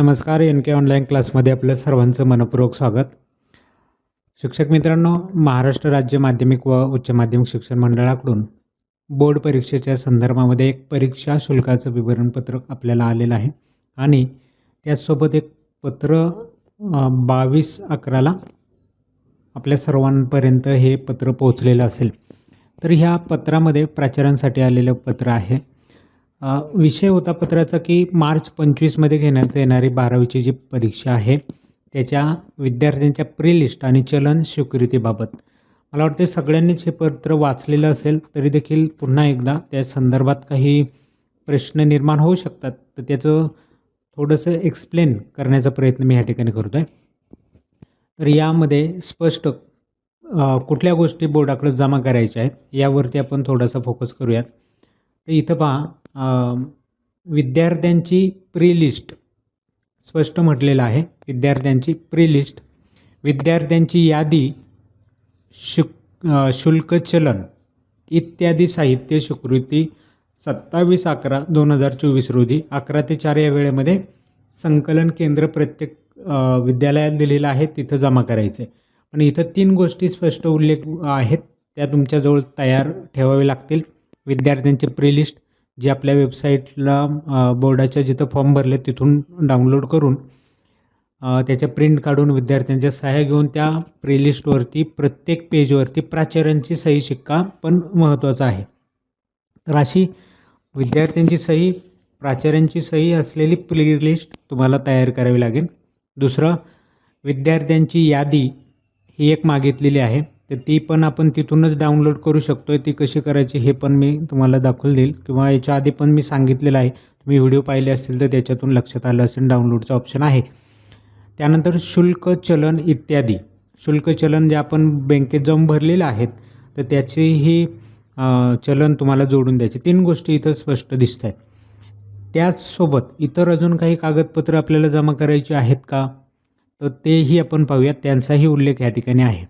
नमस्कार एन के ऑनलाईन क्लासमध्ये आपलं सर्वांचं मनपूर्वक स्वागत. शिक्षक मित्रांनो महाराष्ट्र राज्य माध्यमिक व उच्च माध्यमिक शिक्षण मंडळाकडून बोर्ड परीक्षेच्या संदर्भामध्ये एक परीक्षा शुल्काचं विवरणपत्रक आपल्याला आलेलं आहे. आणि त्याचसोबत एक पत्र बावीस अकराला आपल्या सर्वांपर्यंत हे पत्र पोहोचलेलं असेल. तर ह्या पत्रामध्ये प्राचार्यांसाठी आलेलं पत्र आहे. विषय होता पत्राचा की मार्च पंचवीसमध्ये घेण्यात येणारी बारावीची जी परीक्षा आहे त्याच्या विद्यार्थ्यांच्या प्री लिस्ट आणि चलन स्वीकृतीबाबत. मला वाटते सगळ्यांनीच हे पत्र वाचलेलं असेल तरी देखील पुन्हा एकदा त्या संदर्भात काही प्रश्न निर्माण होऊ शकतात. तर त्याचं थोडंसं एक्सप्लेन करण्याचा प्रयत्न मी ह्या ठिकाणी करतो आहे तर यामध्ये स्पष्ट कुठल्या गोष्टी बोर्डाकडे जमा करायच्या आहेत यावरती आपण थोडासा फोकस करूयात. तर इथं पहा विद्यार्थ्यांची प्री लिस्ट स्पष्ट म्हटलेलं आहे विद्यार्थ्यांची प्री लिस्ट विद्यार्थ्यांची यादी शुक शुल्क चलन इत्यादी साहित्य स्वीकृती सत्तावीस अकरा दोन हजार चोवीस रोजी अकरा ते चार या वेळेमध्ये संकलन केंद्र प्रत्येक विद्यालयात दिलेलं आहे तिथं जमा करायचं आहे पण इथं तीन गोष्टी स्पष्ट उल्लेख आहेत त्या तुमच्याजवळ तयार ठेवावे लागतील. विद्यार्थ्यांची प्री लिस्ट जे आपल्या वेबसाईटला बोर्डाच्या जिथं फॉर्म भरले तिथून डाउनलोड करून त्याच्या प्रिंट काढून विद्यार्थ्यांच्या सहाय्या घेऊन त्या प्लेलिस्टवरती प्रत्येक पेजवरती प्राचार्यांची सही शिक्का पण महत्त्वाचा आहे. तर अशी विद्यार्थ्यांची सही प्राचार्यांची सही असलेली प्लेलिस्ट तुम्हाला तयार करावी लागेल. दुसरं विद्यार्थ्यांची यादी ही एक मागितलेली आहे. तर ती पण आपण तिथूनच डाउनलोड करू शकतो आहे ती कशी करायची हे पण मी तुम्हाला दाखवून देईल. किंवा याच्या आधी पण मी सांगितलेलं आहे. तुम्ही व्हिडिओ पाहिले असतील तर त्याच्यातून लक्षात आलं असेल डाउनलोडचं ऑप्शन आहे. त्यानंतर शुल्क चलन इत्यादी. शुल्क चलन जे आपण बँकेत जाऊन भरलेलं आहेत तर त्याचेही चलन तुम्हाला जोडून द्यायचे. तीन गोष्टी इथं स्पष्ट दिसत आहेत. त्याचसोबत इतर अजून काही कागदपत्र आपल्याला जमा करायची आहेत का? तर तेही आपण पाहूयात. त्यांचाही उल्लेख या ठिकाणी आहे.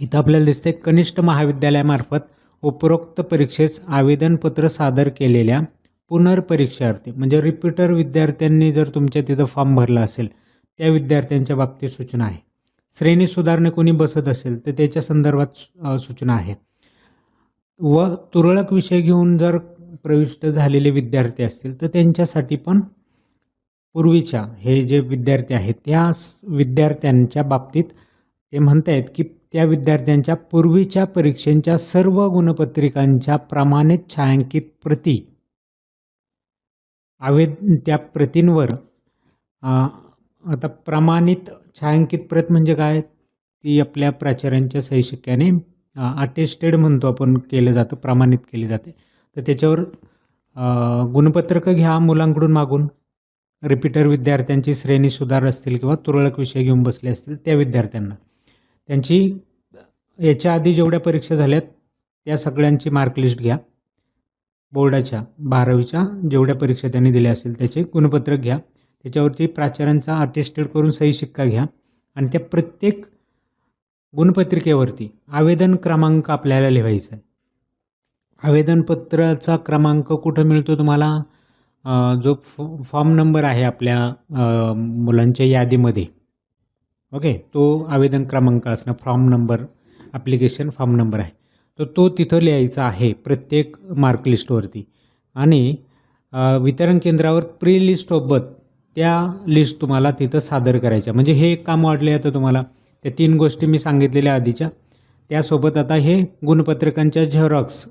इथं आपल्याला दिसतंय कनिष्ठ महाविद्यालयामार्फत उपरोक्त परीक्षेस आवेदनपत्र सादर केलेल्या पुनर्परीक्षार्थी म्हणजे रिपीटर विद्यार्थ्यांनी जर तुमच्या तिथं फॉर्म भरला असेल त्या विद्यार्थ्यांच्या बाबतीत सूचना आहे. श्रेणी सुधारणे कोणी बसत असेल तर त्याच्या संदर्भात सूचना आहे. व तुरळक विषय घेऊन जर प्रविष्ट झालेले विद्यार्थी असतील तर त्यांच्यासाठी पण पूर्वीच्या हे जे विद्यार्थी आहेत त्या विद्यार्थ्यांच्या बाबतीत ते म्हणत आहेत की त्या विद्यार्थ्यांच्या पूर्वीच्या परीक्षेंच्या सर्व गुणपत्रिकांच्या प्रमाणित छायांकित प्रती. आवेद त्या प्रतींवर आता प्रमाणित छायांकित प्रत म्हणजे काय? ती आपल्या प्राचार्यांच्या सही अटेस्टेड म्हणतो आपण केलं जातं प्रमाणित केली जाते. तर त्याच्यावर गुणपत्रकं घ्या मुलांकडून मागून. रिपीटर विद्यार्थ्यांची श्रेणी सुधार असतील किंवा तुरळक विषय घेऊन बसले असतील त्या विद्यार्थ्यांना. त्यांची याच्या आधी जेवढ्या परीक्षा झाल्यात त्या सगळ्यांची मार्कलिस्ट घ्या. बोर्डाच्या बारावीच्या जेवढ्या परीक्षा त्यांनी दिल्या असेल त्याचे गुणपत्रक घ्या. त्याच्यावरती प्राचार्यांचा अटेस्टेड करून सही शिक्का घ्या. आणि त्या प्रत्येक गुणपत्रिकेवरती आवेदन क्रमांक आपल्याला लिहायचा आहे. आवेदनपत्राचा क्रमांक कुठं मिळतो तुम्हाला? जो फॉर्म नंबर आहे आपल्या मुलांच्या यादीमध्ये. ओके तो आवेदन क्रमांक असणं form number application form number आहे. तर तो तिथं लिहायचा आहे प्रत्येक मार्क लिस्टवरती आणि वितरण केंद्रावर प्री लिस्टसोबत त्या लिस्ट तुम्हाला तिथं सादर करायच्या. म्हणजे हे एक काम वाढले आता तुम्हाला. त्या तीन गोष्टी मी सांगितलेल्या आधीच्या. त्यासोबत आता हे गुणपत्रकांच्या झेरॉक्स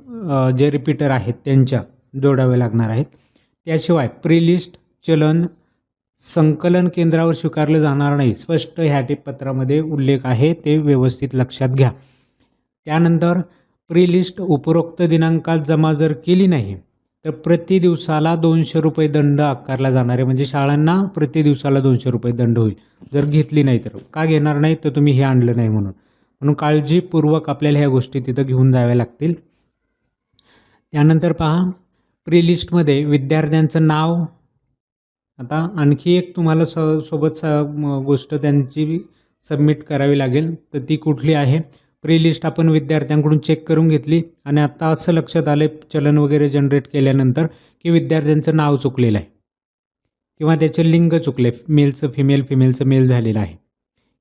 जे रिपीटर आहेत त्यांच्या जोडाव्या लागणार आहेत. त्याशिवाय प्री लिस्ट चलन संकलन केंद्रावर स्वीकारलं जाणार नाही. स्पष्ट ह्या टिपपत्रामध्ये उल्लेख आहे ते व्यवस्थित लक्षात घ्या. त्यानंतर प्री लिस्ट उपरोक्त दिनांकात जमा जर केली नाही तर प्रति दिवसाला दोनशे रुपये दंड आकारला जाणार आहे. म्हणजे शाळांना प्रति दिवसाला दोनशे रुपये दंड होईल. जर घेतली नाही तर. का घेणार नाही? तर तुम्ही हे आणलं नाही म्हणून. म्हणून काळजीपूर्वक आपल्याला ह्या गोष्टी तिथं घेऊन जाव्या लागतील. त्यानंतर पहा प्री लिस्टमध्ये विद्यार्थ्यांचं नाव आता आणखी एक तुम्हाला स सोबत स म- गोष्ट त्यांची सबमिट करावी लागेल. तर ती कुठली आहे? प्री लिस्ट आपण विद्यार्थ्यांकडून चेक करून घेतली आणि आत्ता असं लक्षात आलं चलन वगैरे जनरेट केल्यानंतर की विद्यार्थ्यांचं नाव चुकलेलं आहे. किंवा त्याचे लिंग चुकले मेलचं फिमेल फिमेलचं मेल झालेलं आहे.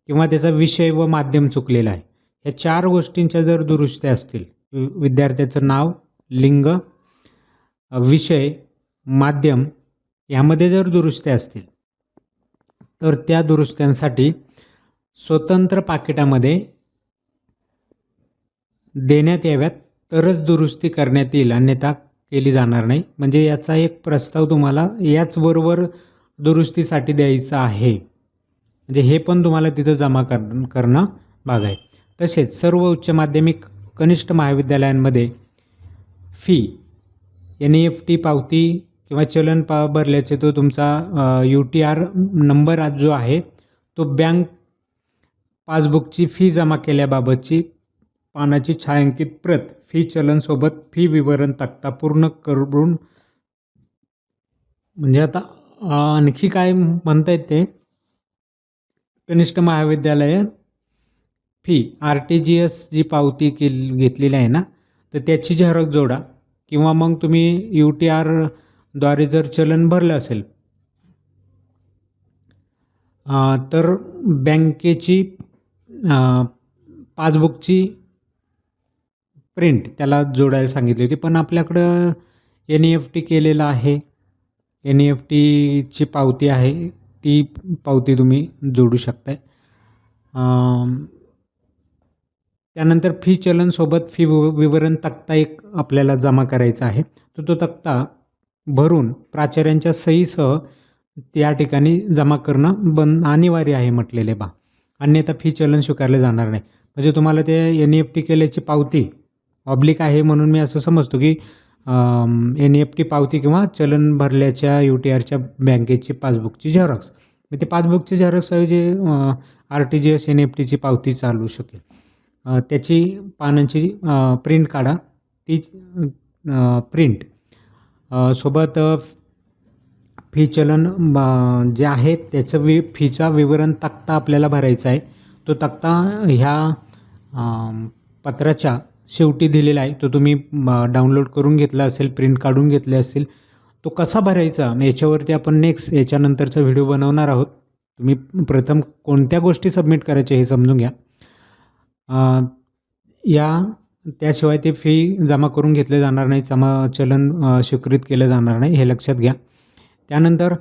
किंवा त्याचा विषय व माध्यम चुकलेलं आहे. या चार गोष्टींच्या जर दुरुस्त्या असतील वि- विद्यार्थ्याचं नाव लिंग विषय माध्यम यामध्ये जर दुरुस्त्या असतील तर त्या दुरुस्त्यांसाठी स्वतंत्र पाकिटामध्ये देण्यात याव्यात. तरच दुरुस्ती करण्यात येईल अन्यथा केली जाणार नाही. म्हणजे याचा एक प्रस्ताव तुम्हाला याचबरोबर दुरुस्तीसाठी द्यायचा आहे. म्हणजे हे पण तुम्हाला तिथं जमा कर करणं भाग आहे. तसेच सर्व उच्च माध्यमिक कनिष्ठ महाविद्यालयांमध्ये fee N E F T पावती किंवा चलन प भरल्याचे तो तुमचा यू टी आर नंबर आज जो आहे तो बँक पासबुकची फी जमा केल्याबाबतची पानाची छायांकित प्रत फी चलनसोबत फी विवरण तक्ता पूर्ण करून म्हणजे आता आणखी काय म्हणता येते? कनिष्ठ महाविद्यालय fee R T G S G पावती केली घेतलेली आहे ना तर त्याची झेरॉक्स जोडा किंवा मग तुम्ही यू टी आर द्वारे जर चलन भरलं असेल. तर बँकेची पासबुकची प्रिंट त्याला जोडायला सांगितली होती. पण आपल्याकडं एन ई एफ टी केलेलं आहे. एन ई एफ टीची पावती आहे. ती पावती तुम्ही जोडू शकताय. त्यानंतर फी चलनसोबत फी विवरण तक्ता एक आपल्याला जमा करायचा आहे. तर तो तक्ता भरून प्राचार्यांच्या सहीसह त्या ठिकाणी जमा करणं बंद अनिवार्य आहे म्हटलेले बा. अन्यथा फी चलन स्वीकारले जाणार नाही. म्हणजे तुम्हाला ते एन ई एफ टी केल्याची पावती ऑब्लिक आहे म्हणून मी असं समजतो की एन ई एफ टी पावती किंवा चलन भरल्याच्या यू टी आरच्या बँकेची पासबुकची झेरॉक्स मग ते पासबुकची झेरॉक्स ऐवजी R T G S N E टीची पावती चालू शकेल. त्याची पानांची प्रिंट काढा. ती प्रिंट सोबत फी चलन जे आहे त्याचं वि फीचा विवरण तक्ता आपल्याला भरायचा आहे. तो तक्ता ह्या पत्राच्या शेवटी दिलेला आहे. तो तुम्ही डाउनलोड करून घेतला असेल प्रिंट काढून घेतले असेल तो कसा भरायचा? याच्यावरती आपण नेक्स्ट याच्यानंतरचा व्हिडिओ बनवणार आहोत. तुम्ही प्रथम कोणत्या गोष्टी सबमिट करायच्या हे समजून घ्या. या त्याशिवाय ते फी जमा करून घेतले जाणार नाही जमा चलन स्वीकृत केलं जाणार नाही. हे लक्षात घ्या. त्यानंतर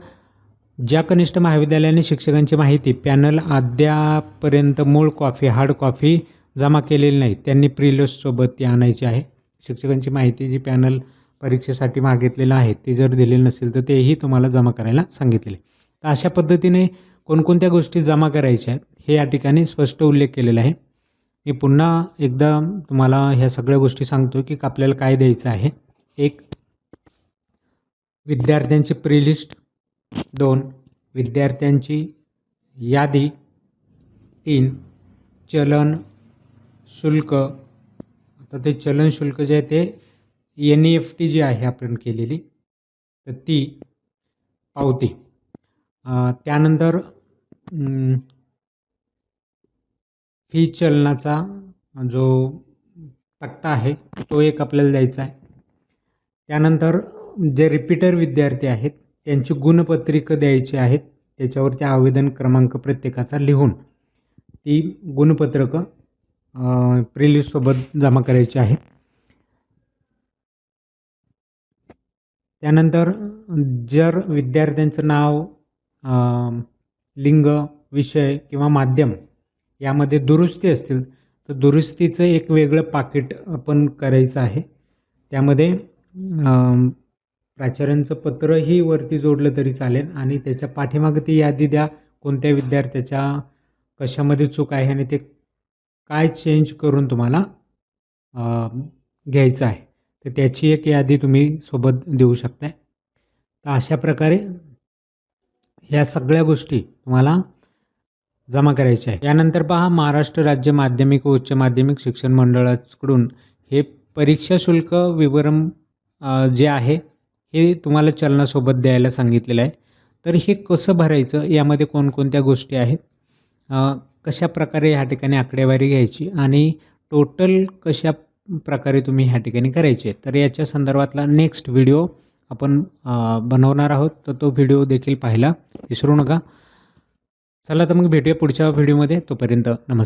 ज्या कनिष्ठ महाविद्यालयाने शिक्षकांची माहिती पॅनल अद्यापर्यंत मूळ कॉफी हार्ड कॉफी जमा केलेली नाही त्यांनी प्रिलिस्टसोबत ती आणायची आहे. शिक्षकांची माहिती जी पॅनल परीक्षेसाठी मागितलेलं आहे ती जर दिलेली नसेल तर तेही तुम्हाला जमा करायला सांगितले तर अशा पद्धतीने कोणकोणत्या गोष्टी जमा करायच्या आहेत हे या ठिकाणी स्पष्ट उल्लेख केलेला आहे. मी पुन्हा एकदा तुम्हाला ह्या सगळ्या गोष्टी सांगतो की आपल्याला काय द्यायचं आहे. एक विद्यार्थ्यांची प्रीलिस्ट दोन विद्यार्थ्यांची यादी. तीन चलन शुल्क. आता ते चलन शुल्क जे आहे ते N E F T G आहे आपण केलेली. तर ती पावती. त्यानंतर फी चलनाचा जो तक्ता आहे तो एक आपल्याला द्यायचा आहे. त्यानंतर जे रिपीटर विद्यार्थी आहेत त्यांची गुणपत्रिका द्यायची आहेत त्याच्यावरती आवेदन क्रमांक प्रत्येकाचा लिहून ती गुणपत्रकं प्रिलिस्टसोबत जमा करायची आहे त्यानंतर जर विद्यार्थ्यांचं नाव लिंग विषय किंवा माध्यम यामध्ये दुरुस्ती असतील तर दुरुस्तीचं एक वेगळं पाकिट आपण करायचं आहे. त्यामध्ये प्राचार्यांचं पत्रही वरती जोडलं तरी चालेल आणि त्याच्या पाठीमागे ती यादी द्या कोणत्या विद्यार्थ्याच्या कशामध्ये चूक आहे आणि ते काय चेंज करून तुम्हाला घ्यायचं आहे. तर त्याची एक यादी तुम्ही सोबत देऊ शकताय. तर अशा प्रकारे या सगळ्या गोष्टी तुम्हाला जमा करायची आहे. यानंतर पहा महाराष्ट्र राज्य माध्यमिक व उच्च माध्यमिक शिक्षण मंडळाकडून हे परीक्षा शुल्क विवरण जे आहे हे तुम्हाला चलनासोबत द्यायला सांगितलेलं आहे. तर हे कसं भरायचं यामध्ये कोणकोणत्या गोष्टी आहेत? कशा प्रकारे ह्या ठिकाणी आकडेवारी घ्यायची आणि टोटल कशा प्रकारे तुम्ही ह्या ठिकाणी करायचे तर याच्या संदर्भातला नेक्स्ट व्हिडिओ आपण बनवणार आहोत. तर तो व्हिडिओ देखील पाहायला विसरू नका. चला तर मग भेटूया पुढच्या व्हिडिओमध्ये तोपर्यंत नमस्कार.